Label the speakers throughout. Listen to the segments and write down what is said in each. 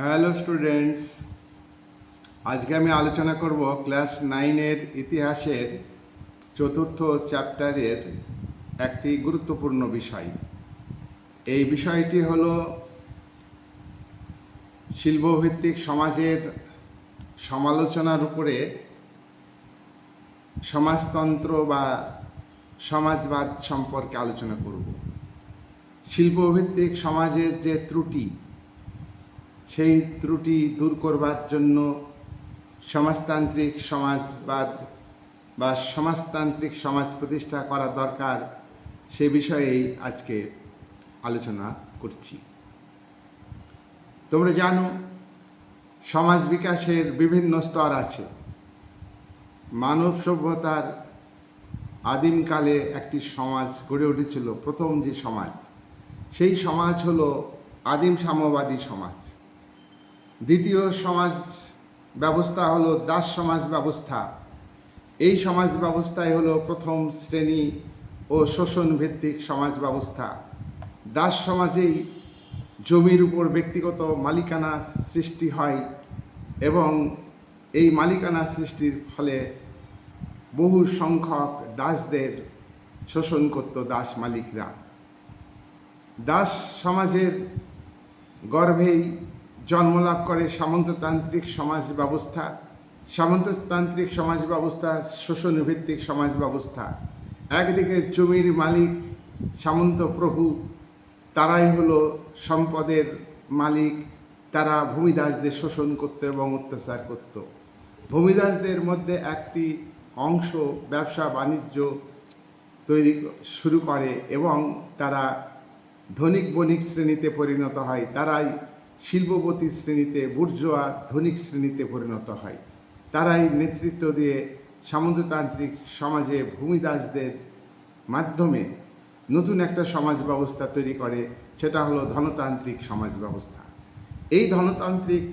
Speaker 1: Hello students আজকে আমি আলোচনা করব ক্লাস নাইনের ইতিহাসের চতুর্থ চ্যাপ্টারের একটি গুরুত্বপূর্ণ বিষয়। এই বিষয়টি হলো শিল্পভিত্তিক সমাজের সমালোচনার উপরে সমাজতন্ত্র বা সমাজবাদ সম্পর্কে আলোচনা করব। শিল্পভিত্তিক সমাজের যে ত্রুটি সেই ত্রুটি দূর করবার জন্য সমাজতান্ত্রিক সমাজবাদ বা সমাজতান্ত্রিক সমাজ প্রতিষ্ঠা করা দরকার সে বিষয়েই আজকে আলোচনা করছি। তোমরা জানো, সমাজ বিকাশের বিভিন্ন স্তর আছে। মানব সভ্যতার আদিমকালে একটি সমাজ গড়ে উঠেছিল, প্রথম যে সমাজ, সেই সমাজ হলো আদিম সাম্যবাদী সমাজ। দ্বিতীয় সমাজ ব্যবস্থা হলো দাস সমাজ ব্যবস্থা। এই সমাজ ব্যবস্থায় হলো প্রথম শ্রেণি ও শোষণ ভিত্তিক সমাজ ব্যবস্থা। দাস সমাজেই জমির উপর ব্যক্তিগত মালিকানা সৃষ্টি হয় এবং এই মালিকানা সৃষ্টির ফলে বহু সংখ্যক দাসদের শোষণ করত দাস মালিকরা। দাস সমাজের গর্ভেই জন্মলাভ করে সামন্ততান্ত্রিক সমাজ ব্যবস্থা। সামন্ততান্ত্রিক সমাজ ব্যবস্থা শোষণ ভিত্তিক সমাজ ব্যবস্থা। একদিকে জমির মালিক সামন্ত প্রভু, তারাই হলো সম্পদের মালিক। তারা ভূমিদাসদের শোষণ করত এবং অত্যাচার করত। ভূমিদাসদের মধ্যে একটি অংশ ব্যবসা বাণিজ্য তৈরি শুরু করে এবং তারা ধনিক বণিক শ্রেণীতে পরিণত হয়। তারাই শিল্পপতি শ্রেণীতে বুর্জোয়া ধনিক শ্রেণীতে পরিণত হয়। তারাই নেতৃত্ব দিয়ে সামন্ততান্ত্রিক সমাজে ভূমিদাসদের মাধ্যমে নতুন একটা সমাজ ব্যবস্থা তৈরি করে, সেটা হলো ধনতান্ত্রিক সমাজ ব্যবস্থা এই ধনতান্ত্রিক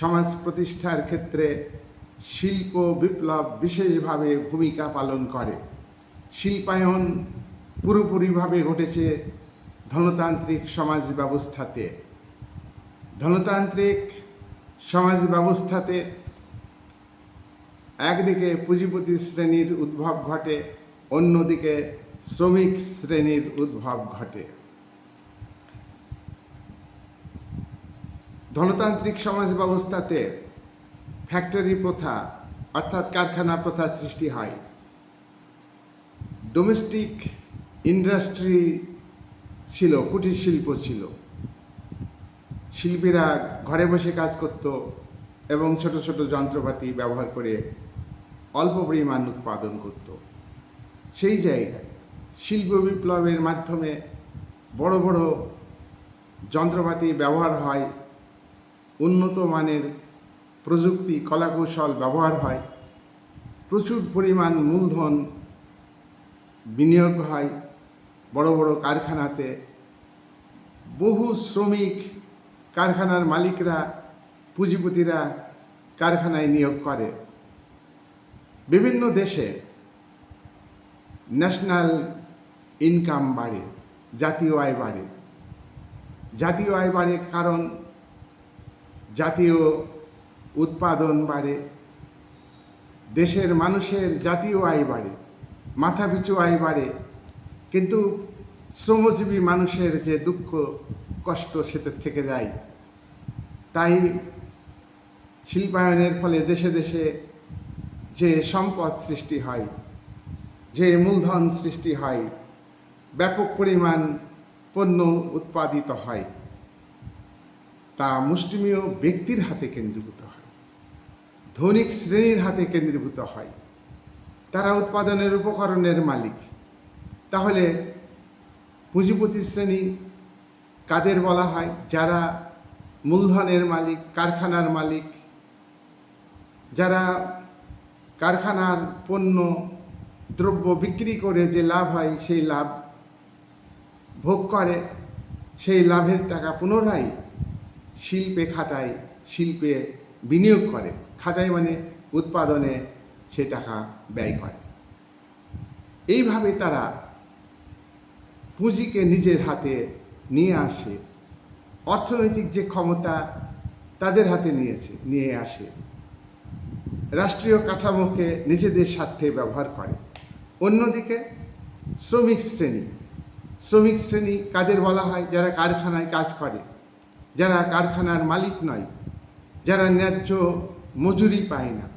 Speaker 1: সমাজ প্রতিষ্ঠার ক্ষেত্রে শিল্প বিপ্লব বিশেষভাবে ভূমিকা পালন করে। শিল্পায়ন পুরোপুরিভাবে ঘটেছে ধনতান্ত্রিক সমাজ ব্যবস্থাতে ধনতান্ত্রিক সমাজ ব্যবস্থাতে একদিকে পুঁজিপতি শ্রেণির উদ্ভব ঘটে, অন্যদিকে শ্রমিক শ্রেণির উদ্ভব ঘটে। ধনতান্ত্রিক সমাজ ব্যবস্থাতে ফ্যাক্টরি প্রথা, অর্থাৎ কারখানা প্রথা সৃষ্টি হয়। ডোমেস্টিক ইন্ডাস্ট্রি ছিল, কুটির শিল্প ছিল। শিল্পীরা ঘরে বসে কাজ করত এবং ছোট ছোট যন্ত্রপাতি ব্যবহার করে অল্প পরিমাণ উৎপাদন করত। সেই জায়গায় শিল্প বিপ্লবের মাধ্যমে বড় বড় যন্ত্রপাতি ব্যবহার হয়, উন্নত মানের প্রযুক্তি, কলাকৌশল ব্যবহার হয়, প্রচুর পরিমাণ মূলধন বিনিয়োগ হয় বড় বড় কারখানাতে। বহু শ্রমিক কারখানার মালিকরা, পুঁজিপতিরা কারখানায় নিয়োগ করে। বিভিন্ন দেশে ন্যাশনাল ইনকাম বাড়ে, জাতীয় আয় বাড়ে। জাতীয় আয় বাড়ে কারণ জাতীয় উৎপাদন বাড়ে, দেশের মানুষের জাতীয় আয় বাড়ে, মাথাপিছু আয় বাড়ে। কিন্তু শ্রমজীবী মানুষের যে দুঃখ কষ্ট সেতে থেকে যায়। তাই শিল্পায়নের ফলে দেশে দেশে যে সম্পদ সৃষ্টি হয়, যে মূলধন সৃষ্টি হয়, ব্যাপক পরিমাণ পণ্য উৎপাদিত হয়, তা মুষ্টিমেয় ব্যক্তির হাতে কেন্দ্রীভূত হয়, ধনিক শ্রেণির হাতে কেন্দ্রীভূত হয়। তারা উৎপাদনের উপকরণের মালিক। তাহলে পুঁজিপতি শ্রেণি কাদের বলা হয়? যারা মূলধনের মালিক, কারখানার মালিক, যারা কারখানার পণ্য, দ্রব্য বিক্রি করে যে লাভ হয় সেই লাভ ভোগ করে, সেই লাভের টাকা পুনরায় শিল্পে খাটায়, শিল্পে বিনিয়োগ করে। খাটায় মানে উৎপাদনে সে টাকা ব্যয় করে। এইভাবে তারা পুঁজিকে নিজের হাতে নিয়ে আসে। অর্থনৈতিক যে ক্ষমতা তাদের হাতে নিয়েছে, নিয়ে আসে। রাষ্ট্রীয় কাঠামোকে নিজেদের স্বার্থে ব্যবহার করে। অন্যদিকে শ্রমিক শ্রেণি। শ্রমিক শ্রেণি কাদের বলা হয়? যারা কারখানায় কাজ করে। যারা কারখানার মালিক নয়। যারা ন্যায্য মজুরি পায় না।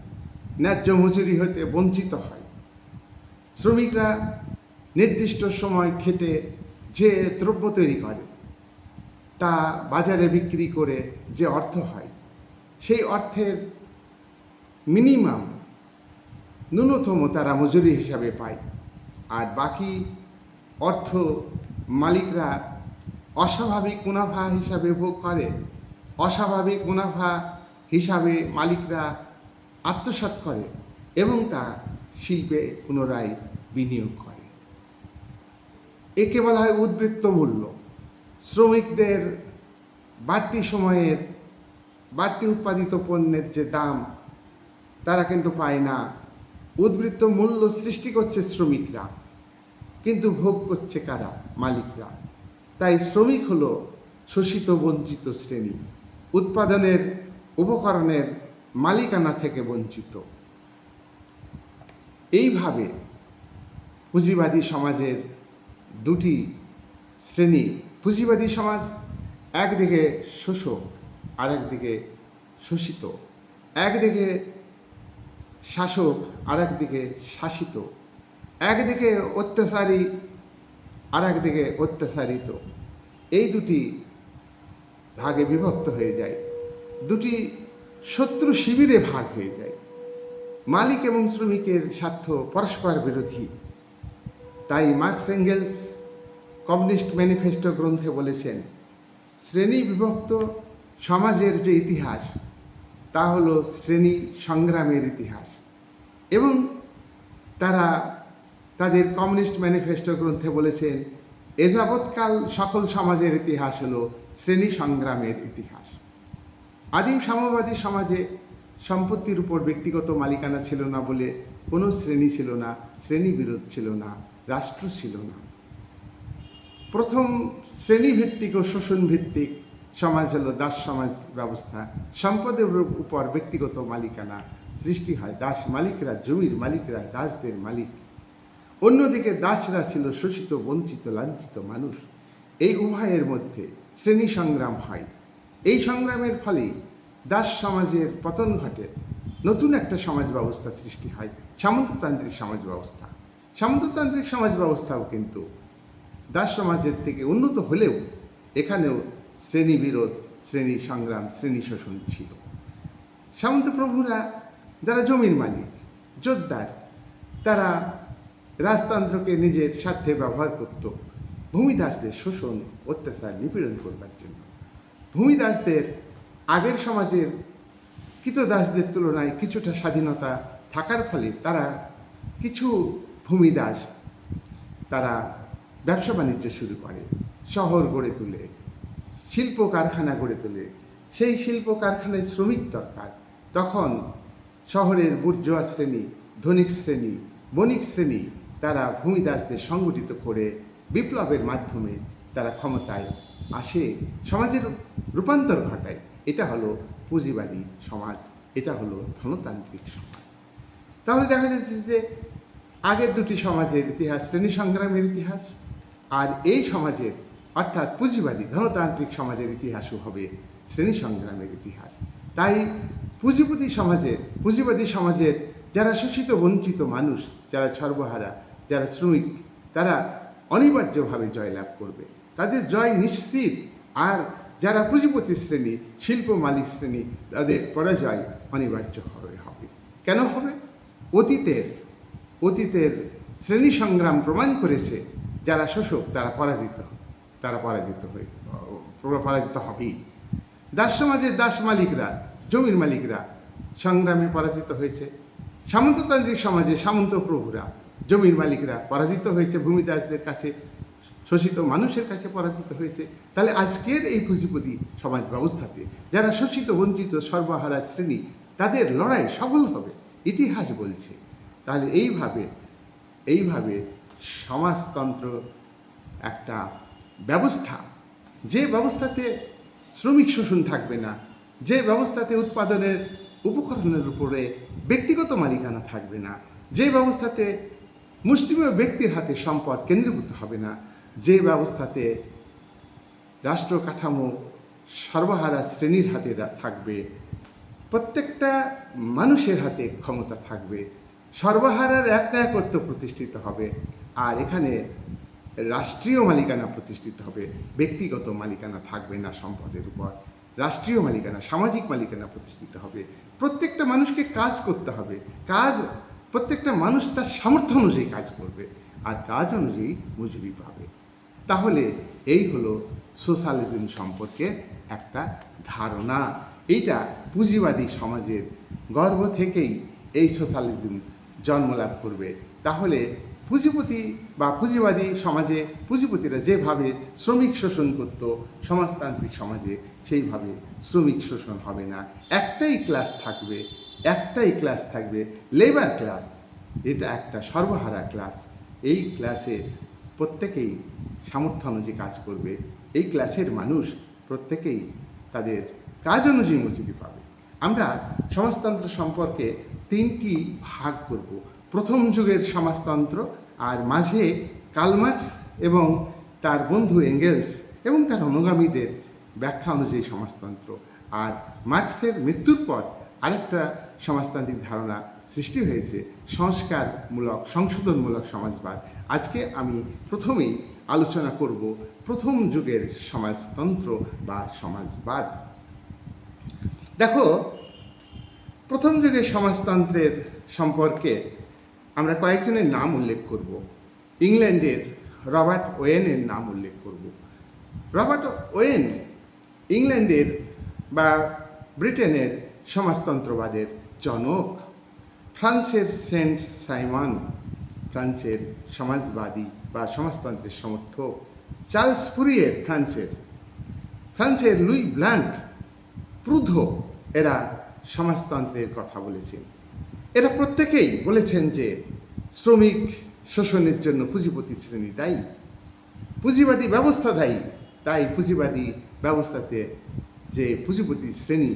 Speaker 1: ন্যায্য মজুরি হতে বঞ্চিত হয়। শ্রমিকরা নির্দিষ্ট সময় খেটে যে দ্রব্য তৈরি করে, তা বাজারে বিক্রি করে যে অর্থ হয়, সেই অর্থের মিনিমাম ন্যূনতম তারা মজুরি হিসাবে পায়। আর বাকি অর্থ মালিকরা অস্বাভাবিক মুনাফা হিসাবে ভোগ করে, অস্বাভাবিক মুনাফা হিসাবে মালিকরা আত্মসাৎ করে এবং তা শিল্পে পুনরায় বিনিয়োগ করে। একে বলা হয় উদ্বৃত্ত মূল্য। শ্রমিকদের বাড়তি সময়ের, বাড়তি উৎপাদিত পণ্যের যে দাম, তারা কিন্তু পায় না। উদ্বৃত্ত মূল্য সৃষ্টি করছে শ্রমিকরা, কিন্তু ভোগ করছে কারা? মালিকরা। তাই শ্রমিক হলো শোষিত, বঞ্চিত শ্রেণি। উৎপাদনের, উপকরণের মালিকানা থেকে বঞ্চিত। এইভাবে পুঁজিবাদী সমাজের দুটি শ্রেণি, পুঁজিবাদী সমাজ, একদিকে শোষক আর একদিকে শোষিত। একদিকে শাসক আর একদিকে শাসিত। একদিকে অত্যাচারী আর একদিকে অত্যাচারিত। এই দুটি ভাগে বিভক্ত হয়ে যায়। দুটি শত্রু শিবিরে ভাগ হয়ে যায়। মালিক এবং শ্রমিকের স্বার্থ পরস্পর বিরোধী। তাই মার্কস এঙ্গেলস কমিউনিস্ট ম্যানিফেস্টো গ্রন্থে বলেছেন, শ্রেণি বিভক্ত সমাজের যে ইতিহাস, তা হলো শ্রেণি সংগ্রামের ইতিহাস। এবং তারা তাদের কমিউনিস্ট ম্যানিফেস্টো গ্রন্থে বলেছেন, এযাবৎকাল সকল সমাজের ইতিহাস হলো শ্রেণি সংগ্রামের ইতিহাস। আদিম সাম্যবাদী সমাজে সম্পত্তির উপর ব্যক্তিগত মালিকানা ছিল না বলে কোনো শ্রেণি ছিল না শ্রেণি বিরোধ ছিল না, রাষ্ট্র ছিল না। প্রথম শ্রেণীভিত্তিক ও শোষণ ভিত্তিক সমাজ হলো দাস সমাজ ব্যবস্থা। সম্পদের উপর ব্যক্তিগত মালিকানা সৃষ্টি হয়। দাস মালিকরা জমির মালিকরা দাসদের মালিক। অন্যদিকে দাসরা ছিল শোষিত, বঞ্চিত, লাঞ্ছিত মানুষ। এই উভয়ের মধ্যে শ্রেণি সংগ্রাম হয়। এই সংগ্রামের ফলে দাস সমাজের পতন ঘটে, নতুন একটা সমাজ ব্যবস্থা সৃষ্টি হয়, সামন্ততান্ত্রিক সমাজ ব্যবস্থা সামন্ততান্ত্রিক সমাজ ব্যবস্থাও কিন্তু দাস সমাজের থেকে উন্নত হলেও এখানেও শ্রেণি বিরোধ শ্রেণি সংগ্রাম, শ্রেণি শোষণ ছিল। সামন্ত প্রভুরা যারা জমির মালিক, জোরদার, তারা রাজতন্ত্রকে নিজের স্বার্থে ব্যবহার করত, ভূমিদাসদের শোষণ, অত্যাচার, নিপীড়ন করবার জন্য। ভূমিদাসদের আগের সমাজের কৃতদাসদের তুলনায় কিছুটা স্বাধীনতা থাকার ফলে তারা কিছু ভূমিদাস তারা ব্যবসা বাণিজ্য শুরু করে, শহর গড়ে তোলে, শিল্প কারখানা গড়ে তোলে। সেই শিল্প কারখানায় শ্রমিক দরকার। তখন শহরের বুর্জোয়া শ্রেণি, ধনিক শ্রেণি, বণিক শ্রেণি তারা ভূমিদাসদের সংগঠিত করে বিপ্লবের মাধ্যমে তারা ক্ষমতায় আসে, সমাজের রূপান্তর ঘটায়। এটা হলো পুঁজিবাদী সমাজ, এটা হলো ধনতান্ত্রিক সমাজ। তাহলে দেখা যাচ্ছে যে আগের দুটি সমাজের ইতিহাস, শ্রেণি সংগ্রামের ইতিহাস, আর এই সমাজের, অর্থাৎ পুঁজিবাদী ধনতান্ত্রিক সমাজের ইতিহাসও হবে শ্রেণি সংগ্রামের ইতিহাস। তাই পুঁজিপতি সমাজের পুঁজিবাদী সমাজের যারা শোষিত বঞ্চিত মানুষ, যারা সর্বহারা, যারা শ্রমিক, তারা অনিবার্যভাবে জয়লাভ করবে। তাদের জয় নিশ্চিত আর যারা পুঁজিপতি শ্রেণি, শিল্প মালিক শ্রেণি, তাদের পরাজয় অনিবার্য হবে হবে। কেন হবে? অতীতের অতীতের শ্রেণি সংগ্রাম প্রমাণ করেছে যারা শোষক, তারা পরাজিত তারা পরাজিত হয়ে পরাজিত হবেই। দাস সমাজের দাস মালিকরা, জমির মালিকরা সংগ্রামে পরাজিত হয়েছে। সামন্ততান্ত্রিক সমাজে সামন্ত প্রভুরা জমির মালিকরা পরাজিত হয়েছে ভূমিদাসদের কাছে। শোষিত মানুষের কাছে পরাজিত হয়েছে, তাহলে আজকের এই পুঁজিপতি সমাজ ব্যবস্থাতে যারা শোষিত, বঞ্চিত, সর্বহারা শ্রেণি, তাদের লড়াই সফল হবে, ইতিহাস বলছে। তাহলে এইভাবে এইভাবে সমাজতন্ত্র একটা ব্যবস্থা, যে ব্যবস্থাতে শ্রমিক শোষণ থাকবে না, যে ব্যবস্থাতে উৎপাদনের উপকরণের উপরে ব্যক্তিগত মালিকানা থাকবে না, যে ব্যবস্থাতে মুষ্টিমেয় ব্যক্তির হাতে সম্পদ কেন্দ্রীভূত হবে না যে ব্যবস্থাতে রাষ্ট্র কাঠামো সর্বহারা শ্রেণির হাতে থাকবে, প্রত্যেকটা মানুষের হাতে ক্ষমতা থাকবে, সর্বহারার এক একত্ব প্রতিষ্ঠিত হবে, আর এখানে রাষ্ট্রীয় মালিকানা প্রতিষ্ঠিত হবে, ব্যক্তিগত মালিকানা থাকবে না সম্পদের উপর, রাষ্ট্রীয় মালিকানা, সামাজিক মালিকানা প্রতিষ্ঠিত হবে, প্রত্যেকটা মানুষকে কাজ করতে হবে, কাজ, প্রত্যেকটা মানুষ তার সামর্থ্য অনুযায়ী কাজ করবে, আর কাজ অনুযায়ী মজুরি পাবে। তাহলে এই হলো সোশ্যালিজম সম্পর্কে একটা ধারণা। এইটা পুঁজিবাদী সমাজের গর্ব থেকেই এই সোশ্যালিজম জন্মলাভ করবে। তাহলে পুঁজিপতি বা পুঁজিবাদী সমাজে পুঁজিপতিরা যেভাবে শ্রমিক শোষণ করত, সমাজতান্ত্রিক সমাজে সেইভাবে শ্রমিক শোষণ হবে না। একটাই ক্লাস থাকবে, একটাই ক্লাস থাকবে লেবার ক্লাস এটা একটা সর্বহারা ক্লাস এই ক্লাসে প্রত্যেকেই সামর্থ্য অনুযায়ী কাজ করবে। এই ক্লাসের মানুষ প্রত্যেকেই তাদের কাজ অনুযায়ী মজুরি পাবে। আমরা সমাজতন্ত্র সম্পর্কে তিনটি ভাগ করব। প্রথম যুগের সমাজতন্ত্র আর মাঝে কালমার্কস এবং তার বন্ধু এঙ্গেলস এবং তার অনুগামীদের ব্যাখ্যা অনুযায়ী সমাজতন্ত্র। আর মার্কসের মৃত্যুর পর আরেকটা সমাজতান্ত্রিক ধারণা সৃষ্টি হয়েছে সংস্কারমূলক, সংশোধনমূলক সমাজবাদ। আজকে আমি প্রথমেই আলোচনা করব প্রথম যুগের সমাজতন্ত্র বা সমাজবাদ। দেখো, প্রথম যুগের সমাজতন্ত্রের সম্পর্কে আমরা কয়েকজনের নাম উল্লেখ করব। ইংল্যান্ডের রবার্ট ওয়েনের নাম উল্লেখ করব। রবার্ট ওয়েন ইংল্যান্ডের বা ব্রিটেনের সমাজতন্ত্রবাদের জনক। ফ্রান্সের সেন্ট সাইমন, ফ্রান্সের সমাজবাদী বা সমাজতন্ত্রের সমর্থক চার্লস ফুরিয়ের ফ্রান্সের। ফ্রান্সের লুই ব্ল্যাঙ্ক প্রুধো এরা সমাজতন্ত্রের কথা বলেছেন। এরা প্রত্যেকেই বলেছেন যে শ্রমিক শোষণের জন্য পুঁজিপতি শ্রেণি দায়ী, পুঁজিবাদী ব্যবস্থা দায়ী, তাই পুঁজিবাদী ব্যবস্থাতে যে পুঁজিপতি শ্রেণি,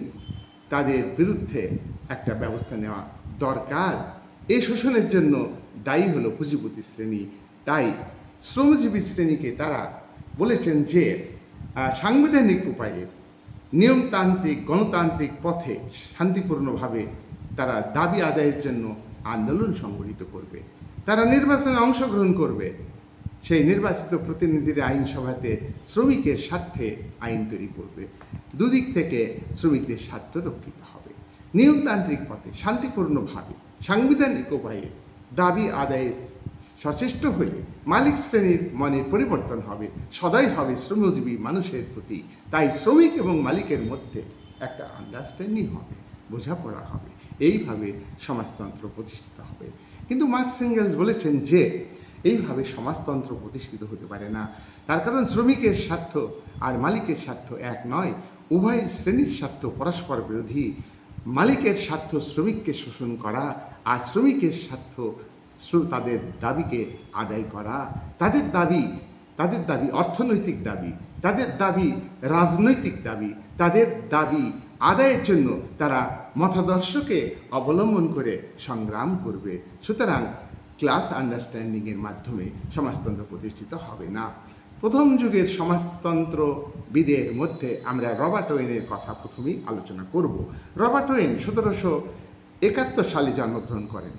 Speaker 1: তাদের বিরুদ্ধে একটা ব্যবস্থা নেওয়া দরকার। এই শোষণের জন্য দায়ী হলো পুঁজিপতি শ্রেণি। তাই শ্রমজীবী শ্রেণীকে তারা বলেছেন যে সাংবিধানিক উপায়ে নিয়মতান্ত্রিক, গণতান্ত্রিক পথে শান্তিপূর্ণভাবে তারা দাবি আদায়ের জন্য আন্দোলন সংগঠিত করবে। তারা নির্বাচনে অংশগ্রহণ করবে। সেই নির্বাচিত প্রতিনিধিরা আইনসভাতে শ্রমিকের স্বার্থে আইন তৈরি করবে। দুদিক থেকে শ্রমিকদের স্বার্থ রক্ষিত হবে। নিয়মতান্ত্রিক পথে শান্তিপূর্ণভাবে সাংবিধানিক উপায়ে দাবি আদায়ে সচেষ্ট হলে মালিক শ্রেণির মনের পরিবর্তন হবে, সদাই হবে শ্রমজীবী মানুষের প্রতি। তাই শ্রমিক এবং মালিকের মধ্যে একটা আন্ডারস্ট্যান্ডিং হবে, বোঝাপড়া হবে। এইভাবে সমাজতন্ত্র প্রতিষ্ঠিত হবে। কিন্তু মার্কস এঙ্গেলস বলেছেন যে, এইভাবে সমাজতন্ত্র প্রতিষ্ঠিত হতে পারে না। তার কারণ শ্রমিকের স্বার্থ আর মালিকের স্বার্থ এক নয়, উভয় শ্রেণির স্বার্থ পরস্পর বিরোধী। মালিকের স্বার্থ শ্রমিককে শোষণ করা আর শ্রমিকের স্বার্থ তাদের দাবিকে আদায় করা। তাদের দাবি তাদের দাবি অর্থনৈতিক দাবি, তাদের দাবি রাজনৈতিক দাবি, তাদের দাবি আদায়ের জন্য তারা মতাদর্শকে অবলম্বন করে সংগ্রাম করবে। সুতরাং ক্লাস আন্ডারস্ট্যান্ডিংয়ের মাধ্যমে সমাজতন্ত্র প্রতিষ্ঠিত হবে না। প্রথম যুগের সমাজতন্ত্রবিদের মধ্যে আমরা রবার্ট ওয়েনের কথা প্রথমেই আলোচনা করব। রবার্ট ওয়েন সতেরোশো একাত্তর সালে জন্মগ্রহণ করেন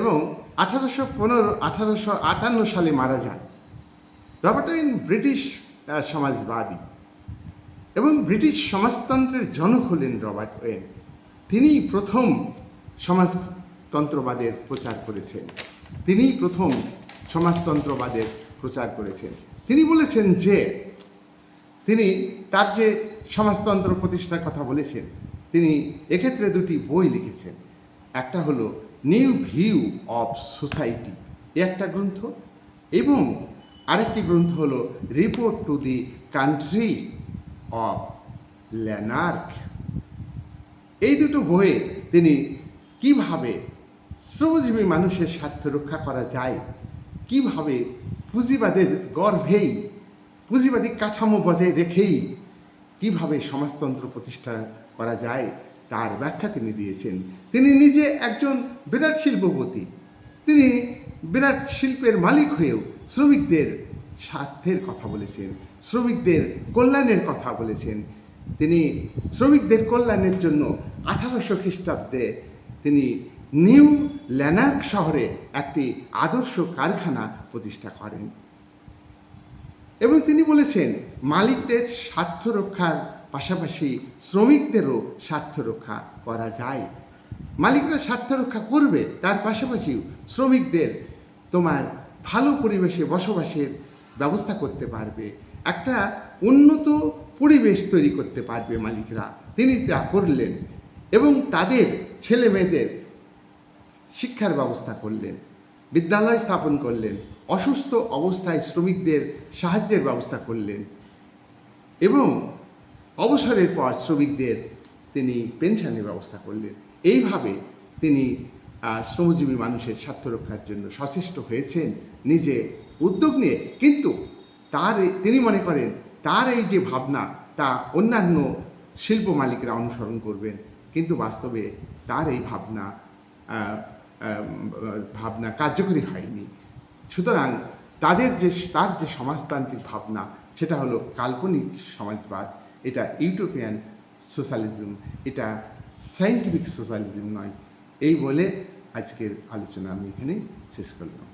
Speaker 1: এবং আঠারোশো পনেরো, আঠারোশো আটান্ন সালে মারা যান। রবার্ট ওয়েন ব্রিটিশ সমাজবাদী এবং ব্রিটিশ সমাজতন্ত্রের জনক হলেন রবার্ট ওয়েন। তিনি প্রথম সমাজতন্ত্রবাদের প্রচার করেছেন। তিনিই প্রথম সমাজতন্ত্রবাদের প্রচার করেছেন। তিনি বলেছেন যে, তিনি তার যে সমাজতন্ত্র প্রতিষ্ঠার কথা বলেছেন, তিনি এক্ষেত্রে দুটি বই লিখেছেন। একটা হলো নিউ ভিউ অফ সোসাইটি, এ একটা গ্রন্থ, এবং আরেকটি গ্রন্থ হলো report to the country of Lanark. এই দুটো বইয়ে তিনি কীভাবে শ্রমজীবী মানুষের স্বার্থ রক্ষা করা যায়, কীভাবে পুঁজিবাদের গর্ভেই, পুঁজিবাদী কাঠামো বজায় রেখেই কীভাবে সমাজতন্ত্র প্রতিষ্ঠা করা যায় তার ব্যাখ্যা তিনি দিয়েছেন। তিনি নিজে একজন বিরাট শিল্পপতি। তিনি বিরাট শিল্পের মালিক হয়েও শ্রমিকদের স্বার্থের কথা বলেছেন, শ্রমিকদের কল্যাণের কথা বলেছেন। তিনি শ্রমিকদের কল্যাণের জন্য আঠারোশো খ্রিস্টাব্দে তিনি নিউ ল্যানার্ক শহরে একটি আদর্শ কারখানা প্রতিষ্ঠা করেন। এবং তিনি বলেছেন, মালিকদের স্বার্থ রক্ষার পাশাপাশি শ্রমিকদেরও স্বার্থ রক্ষা করা যায়। মালিকরা স্বার্থ রক্ষা করবে, তার পাশাপাশিও শ্রমিকদের তোমার ভালো পরিবেশে বসবাসের ব্যবস্থা করতে পারবে। একটা উন্নত পরিবেশ তৈরি করতে পারবে মালিকরা। তিনি তা করলেন এবং তাদের ছেলে মেয়েদের শিক্ষার ব্যবস্থা করলেন, বিদ্যালয় স্থাপন করলেন। অসুস্থ অবস্থায় শ্রমিকদের সাহায্যের ব্যবস্থা করলেন এবং অবসরের পর শ্রমিকদের তিনি পেনশনের ব্যবস্থা করলেন। এইভাবে তিনি শ্রমজীবী মানুষের স্বার্থ রক্ষার জন্য সচেষ্ট হয়েছেন নিজে উদ্যোগ নিয়ে। কিন্তু তার তিনি মনে করেন তার এই যে ভাবনা, তা অন্যান্য শিল্প মালিকরা অনুসরণ করবেন। কিন্তু বাস্তবে তার এই ভাবনা ভাবনা কার্যকরী হয়নি। সুতরাং তাদের যে, তার যে সমাজতান্ত্রিক ভাবনা, সেটা হলো কাল্পনিক সমাজবাদ, এটা ইউটোপিয়ান সোশ্যালিজম, এটা সায়েন্টিফিক সোশ্যালিজম নয়। এই বলে আজকের আলোচনা আমি এখানেই শেষ করলাম।